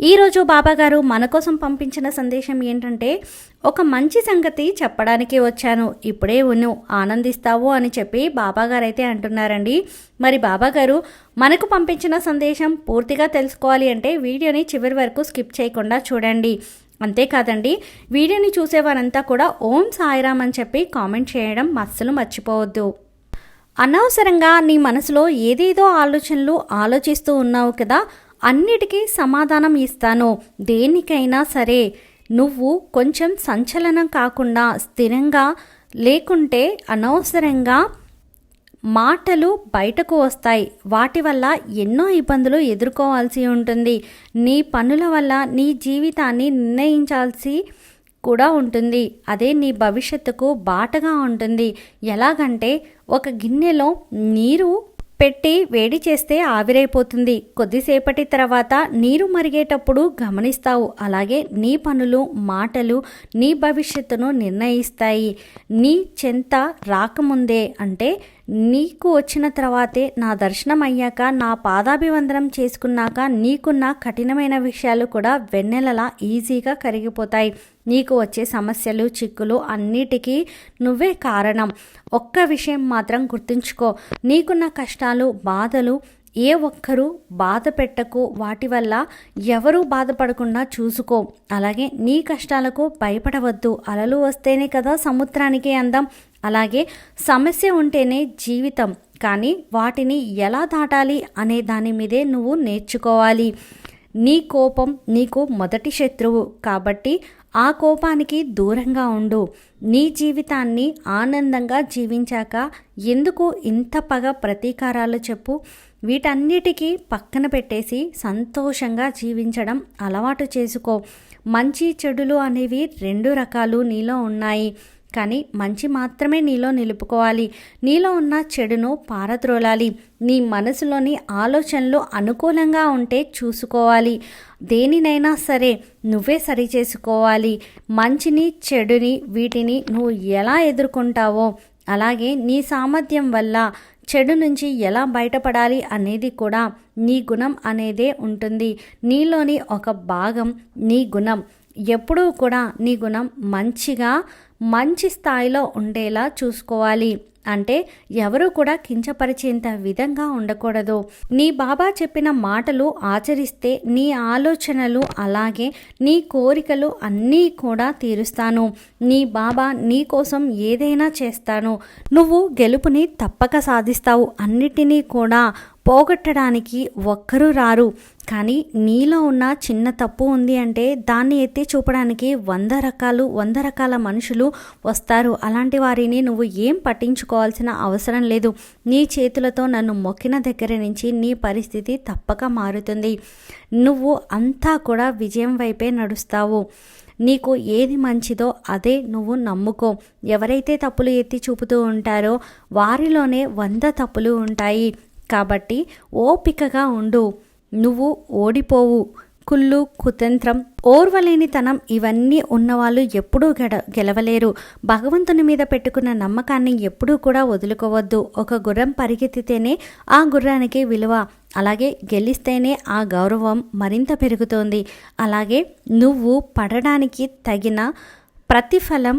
ఈరోజు బాబాగారు మన కోసం పంపించిన సందేశం ఏంటంటే ఒక మంచి సంగతి చెప్పడానికి వచ్చాను. ఇప్పుడే ఉను ఆనందిస్తావు అని చెప్పి బాబాగారు అయితే అంటున్నారండి. మరి బాబాగారు మనకు పంపించిన సందేశం పూర్తిగా తెలుసుకోవాలి అంటే వీడియోని చివరి వరకు స్కిప్ చేయకుండా చూడండి. అంతేకాదండి వీడియోని చూసేవారంతా కూడా ఓం సాయిరామ్ అని చెప్పి కామెంట్ చేయడం అస్సలు మర్చిపోవద్దు. అనవసరంగా నీ మనసులో ఏదేదో ఆలోచనలు ఆలోచిస్తూ ఉన్నావు కదా అన్నిటికీ సమాధానం ఇస్తాను. దేనికైనా సరే నువ్వు కొంచెం సంచలనం కాకుండా స్థిరంగా లేకుంటే అనవసరంగా మాటలు బయటకు వస్తాయి. వాటి వల్ల ఎన్నో ఇబ్బందులు ఎదుర్కోవాల్సి ఉంటుంది. నీ పనుల వల్ల నీ జీవితాన్ని నిర్ణయించాల్సి కూడా ఉంటుంది. అదే నీ భవిష్యత్తుకు బాటగా ఉంటుంది. ఎలాగంటే ఒక గిన్నెలో నీరు పెట్టి వేడి చేస్తే ఆవిరైపోతుంది. కొద్దిసేపటి తర్వాత నీరు మరిగేటప్పుడు గమనిస్తావు. అలాగే నీ పనులు మాటలు నీ భవిష్యత్తును నిర్ణయిస్తాయి. నీ చెంత రాకముందే అంటే నీకు వచ్చిన తర్వాతే నా దర్శనం అయ్యాక నా పాదాభివందనం చేసుకున్నాక నీకున్న కఠినమైన విషయాలు కూడా వెన్నెలలా ఈజీగా కరిగిపోతాయి. నీకు వచ్చే సమస్యలు చిక్కులు అన్నిటికీ నువ్వే కారణం. ఒక్క విషయం మాత్రం గుర్తుంచుకో. నీకున్న కష్టాలు బాధలు ఏ ఒక్కరూ బాధ పెట్టకు వాటి వల్ల ఎవరూ బాధపడకుండా చూసుకో. అలాగే నీ కష్టాలకు భయపడవద్దు. అలలు వస్తేనే కదా సముద్రానికి అందం. అలాగే సమస్య ఉంటేనే జీవితం. కానీ వాటిని ఎలా దాటాలి అనే దాని మీదే నువ్వు నేర్చుకోవాలి. నీ కోపం నీకు మొదటి శత్రువు. కాబట్టి ఆ కోపానికి దూరంగా ఉండు. నీ జీవితాన్ని ఆనందంగా జీవించాక ఎందుకు ఇంత పగ ప్రతీకారాలు చెప్పు? వీటన్నిటికీ పక్కన పెట్టేసి సంతోషంగా జీవించడం అలవాటు చేసుకో. మంచి చెడులు అనేవి రెండు రకాలు నీలో ఉన్నాయి. కానీ మంచి మాత్రమే నీలో నిలుపుకోవాలి. నీలో ఉన్న చెడును పారద్రోలాలి. నీ మనసులోని ఆలోచనలు అనుకూలంగా ఉంటే చూసుకోవాలి. దేనినైనా సరే నువ్వే సరి చేసుకోవాలి మంచిని చెడుని వీటిని నువ్వు ఎలా ఎదుర్కొంటావో అలాగే నీ సామర్థ్యం వల్ల చెడు నుంచి ఎలా బయటపడాలి అనేది కూడా నీ గుణం అనేదే ఉంటుంది. నీలోని ఒక భాగం నీ గుణం. ఎప్పుడూ కూడా నీ గుణం మంచిగా మంచి స్థాయిలో ఉండేలా చూసుకోవాలి. అంటే ఎవరు కూడా కించపరిచేంత విధంగా ఉండకూడదు. నీ బాబా చెప్పిన మాటలు ఆచరిస్తే నీ ఆలోచనలు అలాగే నీ కోరికలు అన్నీ కూడా తీరుస్తాను. నీ బాబా నీ కోసం ఏదైనా చేస్తాను. నువ్వు గెలుపుని తప్పక సాధిస్తావు. అన్నిటినీ కూడా పోగొట్టడానికి ఒక్కరూ రారు. కానీ నీలో ఉన్న చిన్న తప్పు ఉంది అంటే దాన్ని ఎత్తి చూపడానికి వంద రకాలు వంద రకాల మనుషులు వస్తారు. అలాంటి వారిని నువ్వు ఏం పట్టించుకోవాల్సిన అవసరం లేదు. నీ చేతులతో నన్ను మొక్కిన దగ్గర నుంచి నీ పరిస్థితి తప్పక మారుతుంది. నువ్వు అంతా కూడా విజయం వైపే నడుస్తావు. నీకు ఏది మంచిదో అదే నువ్వు నమ్ముకో. ఎవరైతే తప్పులు ఎత్తి చూపుతూ ఉంటారో వారిలోనే వంద తప్పులు ఉంటాయి. కాబట్టి ఓపికగా ఉండు. నువ్వు ఓడిపోవు. కుళ్ళు కుతంత్రం ఓర్వలేనితనం ఇవన్నీ ఉన్నవాళ్ళు ఎప్పుడూ గెడ గెలవలేరు. భగవంతుని మీద పెట్టుకున్న నమ్మకాన్ని ఎప్పుడూ కూడా వదులుకోవద్దు. ఒక గుర్రం పరిగెత్తితేనే ఆ గుర్రానికి విలువ. అలాగే గెలిస్తేనే ఆ గౌరవం మరింత పెరుగుతోంది. అలాగే నువ్వు పడడానికి తగిన ప్రతిఫలం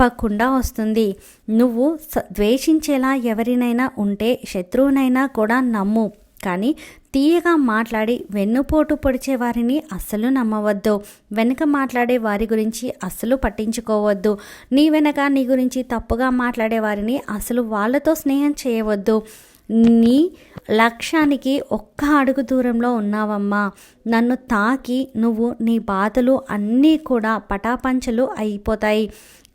తప్పకుండా వస్తుంది. నువ్వు ద్వేషించేలా ఎవరినైనా ఉంటే శత్రువునైనా కూడా నమ్ము. కానీ తీయగా మాట్లాడి వెన్నుపోటు పొడిచే వారిని అస్సలు నమ్మవద్దు. వెనుక మాట్లాడే వారి గురించి అస్సలు పట్టించుకోవద్దు. నీ వెనక నీ గురించి తప్పుగా మాట్లాడే వారిని అసలు వాళ్ళతో స్నేహం చేయవద్దు. నీ లక్ష్యానికి ఒక్క అడుగు దూరంలో ఉన్నావమ్మా. నన్ను తాకి నువ్వు నీ బాధలు అన్నీ కూడా పటాపంచలు అయిపోతాయి.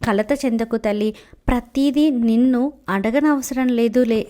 కలత చెందకు తల్లి. ప్రతిదీ నిన్ను అడగనవసరం లేదులే.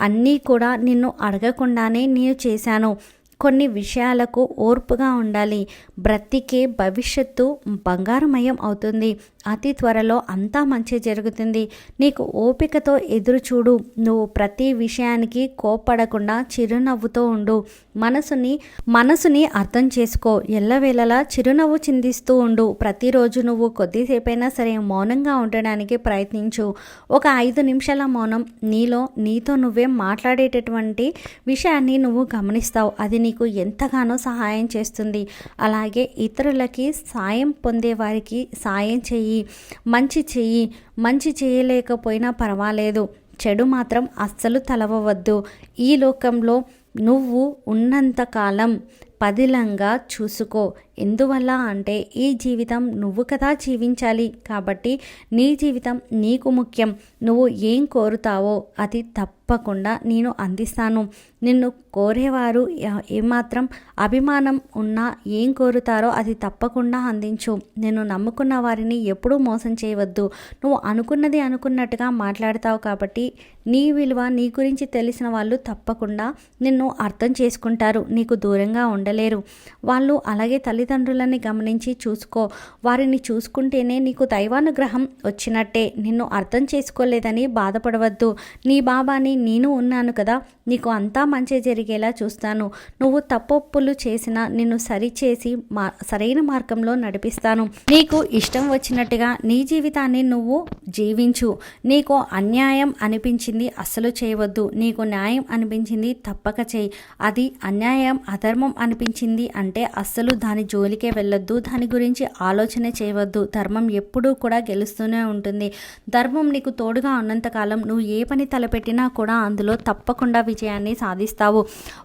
అన్నీ కూడా నిన్ను అడగకుండానే నేను చేశాను. కొన్ని విషయాలకు ఓర్పుగా ఉండాలి. బ్రతికే భవిష్యత్తు బంగారమయం అవుతుంది. అతి త్వరలో అంతా మంచి జరుగుతుంది. నీకు ఓపికతో ఎదురు చూడు నువ్వు ప్రతి విషయానికి కోప్పడకుండా చిరునవ్వుతో ఉండు. మనసుని మనసుని అర్థం చేసుకో. ఎల్లవేళలా చిరునవ్వు చిందిస్తూ ఉండు. ప్రతిరోజు నువ్వు కొద్దిసేపైనా సరే మౌనంగా ఉండడానికి ప్రయత్నించు. ఒక ఐదు నిమిషాల మౌనం నీలో నీతో నువ్వే మాట్లాడేటటువంటి విషయాన్ని నువ్వు గమనిస్తావు. అది నీకు ఎంతగానో సహాయం చేస్తుంది. అలాగే ఇతరులకి సాయం పొందే వారికి సాయం చెయ్యి. మంచి చెయ్యి. మంచి చేయలేకపోయినా పర్వాలేదు. చెడు మాత్రం అస్సలు తలవవద్దు. ఈ లోకంలో నువ్వు ఉన్నంతకాలం పదిలంగా చూసుకో. ఎందువల్ల అంటే ఈ జీవితం నువ్వు కదా జీవించాలి కాబట్టి నీ జీవితం నీకు ముఖ్యం. నువ్వు ఏం కోరుతావో అది తప్పకుండా నేను అందిస్తాను. నిన్ను కోరేవారు ఏమాత్రం అభిమానం ఉన్నా ఏం కోరుతారో అది తప్పకుండా అందించు. నేను నమ్ముకున్న వారిని ఎప్పుడూ మోసం చేయవద్దు. నువ్వు అనుకున్నది అనుకున్నట్టుగా మాట్లాడతావు కాబట్టి నీ విలువ నీ గురించి తెలిసిన వాళ్ళు తప్పకుండా నిన్ను అర్థం చేసుకుంటారు. నీకు దూరంగా ఉండలేరు. వాళ్ళు అలాగే తల్లిదండ్రులని గమనించి చూసుకో. వారిని చూసుకుంటేనే నీకు దైవానుగ్రహం వచ్చినట్టే. నిన్ను అర్థం చేసుకోలేదని బాధపడవద్దు. నీ బాబాని నేను ఉన్నాను కదా. నీకు అంతా మంచి జరిగేలా చూస్తాను. నువ్వు తప్పొప్పులు చేసినా నిన్ను సరిచేసి మా సరైన మార్గంలో నడిపిస్తాను. నీకు ఇష్టం వచ్చినట్టుగా నీ జీవితాన్ని నువ్వు జీవించు. నీకు అన్యాయం అనిపించింది అస్సలు చేయవద్దు. నీకు న్యాయం అనిపించింది తప్పక చేయి. అది అన్యాయం అధర్మం అని అనిపించింది అంటే అస్సలు దాని జోలికే వెళ్ళొద్దు దాని గురించి ఆలోచన చేయవద్దు. ధర్మం ఎప్పుడూ కూడా గెలుస్తూనే ఉంటుంది. ధర్మం నీకు తోడుగా ఉన్నంతకాలం నువ్వు ఏ పని తలపెట్టినా కూడా అందులో తప్పకుండా విజయాన్ని సాధిస్తావు.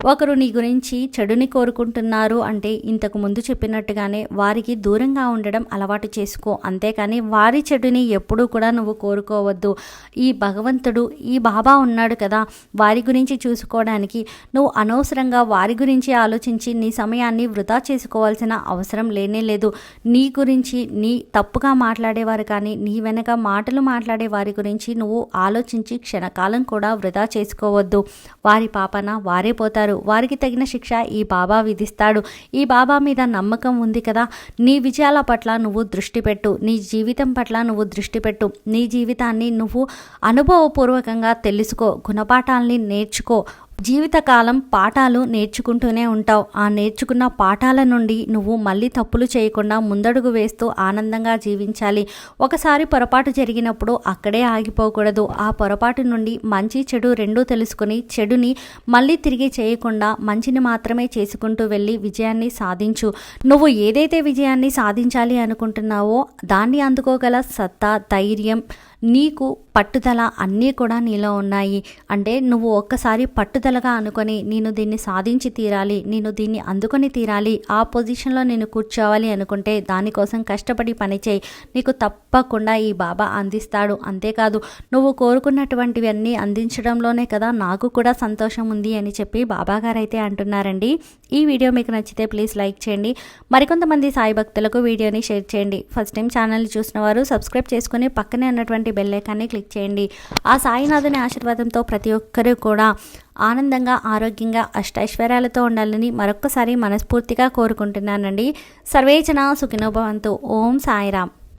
ఒకరు నీ గురించి చెడుని కోరుకుంటున్నారు అంటే ఇంతకు ముందు చెప్పినట్టుగానే వారికి దూరంగా ఉండడం అలవాటు చేసుకో. అంతేకాని వారి చెడుని ఎప్పుడూ కూడా నువ్వు కోరుకోవద్దు. ఈ భగవంతుడు ఈ బాబా ఉన్నాడు కదా. వారి గురించి చూసుకోవడానికి నువ్వు అనవసరంగా వారి గురించి ఆలోచించి నీ సమయాన్ని వృధా చేసుకోవాల్సిన అవసరం లేనే లేదు. నీ గురించి నీ తప్పుగా మాట్లాడేవారు కానీ నీ వెనక మాటలు మాట్లాడే వారి గురించి నువ్వు ఆలోచించి క్షణకాలం కూడా వృధా చేసుకోవద్దు. వారి పాపన వారే పోతారు. వారికి తగిన శిక్ష ఈ బాబా విధిస్తాడు. ఈ బాబా మీద నమ్మకం ఉంది కదా. నీ విజయాల పట్ల నువ్వు దృష్టి పెట్టు. నీ జీవితం పట్ల నువ్వు దృష్టి పెట్టు. నీ జీవితాన్ని నువ్వు అనుభవపూర్వకంగా తెలుసుకో. గుణపాఠాలని నేర్చుకో. జీవితకాలం పాఠాలు నేర్చుకుంటూనే ఉంటావు. ఆ నేర్చుకున్న పాఠాల నుండి నువ్వు మళ్ళీ తప్పులు చేయకుండా ముందడుగు వేస్తూ ఆనందంగా జీవించాలి. ఒకసారి పొరపాటు జరిగినప్పుడు అక్కడే ఆగిపోకూడదు. ఆ పొరపాటు నుండి మంచి చెడు రెండూ తెలుసుకుని చెడుని మళ్ళీ తిరిగి చేయకుండా మంచిని మాత్రమే చేసుకుంటూ వెళ్ళి విజయాన్ని సాధించు. నువ్వు ఏదైతే విజయాన్ని సాధించాలి అనుకుంటున్నావో దాన్ని అందుకోగల సత్తా ధైర్యం నీకు పట్టుదల అన్నీ కూడా నీలో ఉన్నాయి. అంటే నువ్వు ఒక్కసారి పట్టుదలగా అనుకొని నేను దీన్ని సాధించి తీరాలి నేను దీన్ని అందుకొని తీరాలి ఆ పొజిషన్లో నేను కూర్చోవాలి అనుకుంటే దానికోసం కష్టపడి పనిచేయి నీకు తప్పకుండా ఈ బాబా అందిస్తాడు. అంతేకాదు నువ్వు కోరుకున్నటువంటివన్నీ అందించడంలోనే కదా నాకు కూడా సంతోషం ఉంది అని చెప్పి బాబాగారు అయితే అంటున్నారండి. ఈ వీడియో మీకు నచ్చితే ప్లీజ్ లైక్ చేయండి. మరికొంతమంది సాయి భక్తులకు వీడియోని షేర్ చేయండి. ఫస్ట్ టైం ఛానల్ చూసిన వారు సబ్స్క్రైబ్ చేసుకుని పక్కనే ఉన్నటువంటి ఉన్నటువంటి బెల్లైకాన్ని క్లిక్ చేయండి. ఆ సాయినాథుని ఆశీర్వాదంతో ప్రతి ఒక్కరూ కూడా ఆనందంగా ఆరోగ్యంగా అష్టైశ్వర్యాలతో ఉండాలని మరొక్కసారి మనస్ఫూర్తిగా కోరుకుంటున్నానండి. సర్వేచన సుఖినోభవంతు ఓం సాయిరామ్.